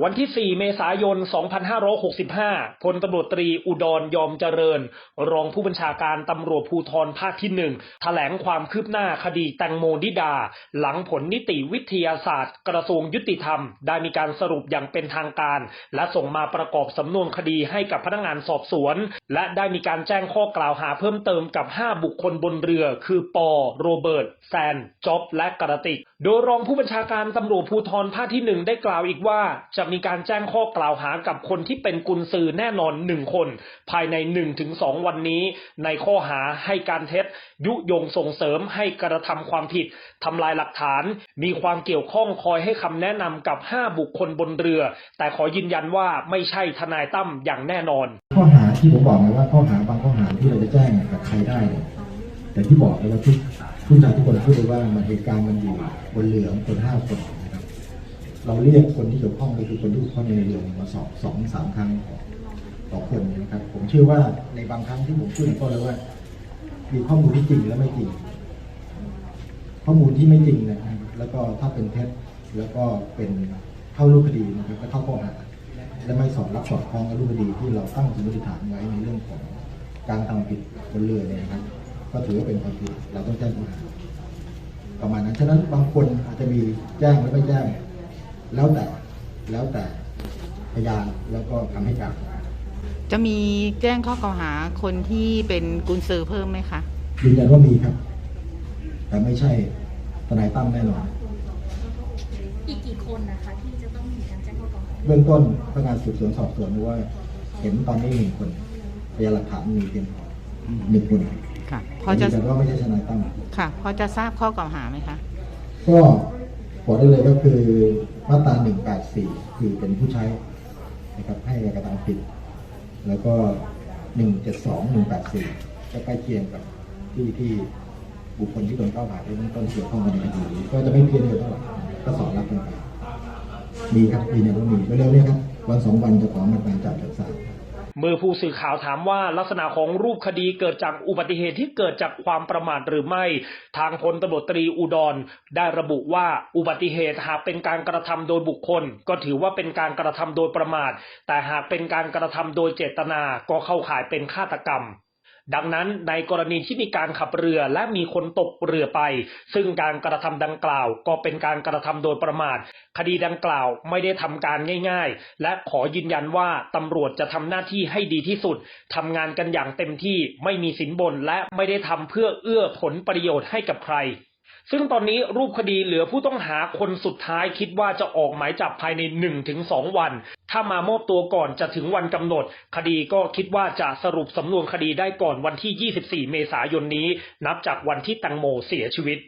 วันที่ 4 เมษายน 2565 พลตำรวจตรีอุดรยอมเจริญ รองผู้บัญชาการตำรวจภูธรภาคที่หนึ่งแถลงความคืบหน้าคดีแตงโมนิดา หลังผลนิติวิทยาศาสตร์ กระทรวงยุติธรรม ได้มีการสรุปอย่างเป็นทางการ และส่งมาประกอบสำนวนคดีให้กับพนักงานสอบสวน และได้มีการแจ้งข้อกล่าวหาเพิ่มเติมกับ 5 บุคคลบนเรือ คือปอ โรเบิร์ต แซน จ็อบ และกระติก โดยรองผู้บัญชาการตำรวจภูธรภาคที่หนึ่งได้กล่าวอีกว่าจะมีการแจ้งข้อกล่าวหากับคนที่เป็นกุญซือแน่นอนหนึ่งคน ภายใน1นถึงสองวันนี้ในข้อหาให้การเท็จ ยุยงส่งเสริมให้กระทำความผิดทำลายหลักฐาน มีความเกี่ยวข้องคอยให้คำแนะนำกับ 5 บุคคลบนเรือ แต่ขอยืนยันว่าไม่ใช่ทนายตั้มอย่างแน่นอน ข้อหาที่ผมบอกไงว่าข้อหาบางข้อหาที่เราจะแจ้งกับใครได้เนี่ยแต่ที่บอกเลยว่าทุกทุกชายทุกคนพูดเลยว่ามันเหตุการณ์มันอยู่บนเรือคนห้าคน เราเรียกคนที่เกี่ยวข้องก็คือคนที่ข้องในเรือมาสอบสองสามครั้งต่อคนนะครับ ผมเชื่อว่าในบางครั้งที่ผมพูดก็เลยว่า มีข้อมูลที่จริงและไม่จริง ข้อมูลที่ไม่จริงนะครับแล้วก็ถ้าเป็นเท็จแล้วก็เป็นเข้ารูปคดีนะครับก็เข้าข้อหาและไม่สอดรับสอดคล้องกับรูปคดีที่เราตั้งสมมติฐานไว้ในเรื่องของการทำผิดบนเรือเนี่ยนะครับ ก็ถือว่าเป็นความผิดเราต้องแจ้งข้อหาประมาณนั้นฉะนั้นบางคนอาจจะมีแจ้งหรือไม่แจ้ง แล้วแต่แล้วแต่พยานแล้วก็คำให้การจะมีแจ้งข้อกล่าวหาคนที่เป็นกุญซือเพิ่มไหมคะยืนยันว่ามีครับ แต่ไม่ใช่ทนายตั้มแน่นอนอีกกี่คนนะคะที่จะต้องมีการแจ้งข้อกล่าวหาเบื้องต้นพนักงานสืบสวนสอบสวนรู้ว่า เห็นตอนนี้หนึ่งคนพยานหลักฐานมีเพียงพอหนึ่งคนค่ะพพออจะจะว่าไม่ใช่ทนายตั้มค่ะพอจะทราบข้อกล่าวหาไหมคะก็บอกได้เลยก็คือ มาตรา184 คือเป็นผู้ใช้นะครับให้กระทำผิด แล้วก็ 172 184 ก็ใกล้เคียงกับที่ที่บุคคลที่โดนกล่าวหาในเบื้องต้นเกี่ยวข้องกันในคดีนี้ก็จะไม่เพี้ยนเลยเท่าไหร่ก็สอนรับกันไปมีครับมีเนี่ยว่ามีเร็วๆเนี้ครับวันสองวันจะขอมาการจับเลย เมื่อผู้สื่อข่าวถามว่าลักษณะของรูปคดีเกิดจากอุบัติเหตุที่เกิดจากความประมาทหรือไม่ ทางพลตำรวจตรีอุดร ได้ระบุว่าอุบัติเหตุหากเป็นการกระทำโดยบุคคล ก็ถือว่าเป็นการกระทำโดยประมาท แต่หากเป็นการกระทำโดยเจตนาก็เข้าข่ายเป็นฆาตกรรม ดังนั้นในกรณีที่มีการขับเรือและมีคนตกเรือไป ซึ่งการกระทำดังกล่าว ก็เป็นการกระทำโดยประมาท คดีดังกล่าวไม่ได้ทำการง่าย ๆ และขอยืนยันว่าตำรวจจะทำหน้าที่ให้ดีที่สุดทำงานกันอย่างเต็มที่ไม่มีสินบนและไม่ได้ทำเพื่อเอื้อผลประโยชน์ให้กับใครซึ่งตอนนี้รูปคดีเหลือผู้ต้องหาคนสุดท้ายคิดว่าจะออกหมายจับภายใน 1-2 วัน ถ้ามามอบตัวก่อนจะถึงวันกำหนด คดีก็คิดว่าจะสรุปสำนวนคดีได้ก่อนวันที่ 24 เมษายนนี้ นับจากวันที่ตังโมเสียชีวิต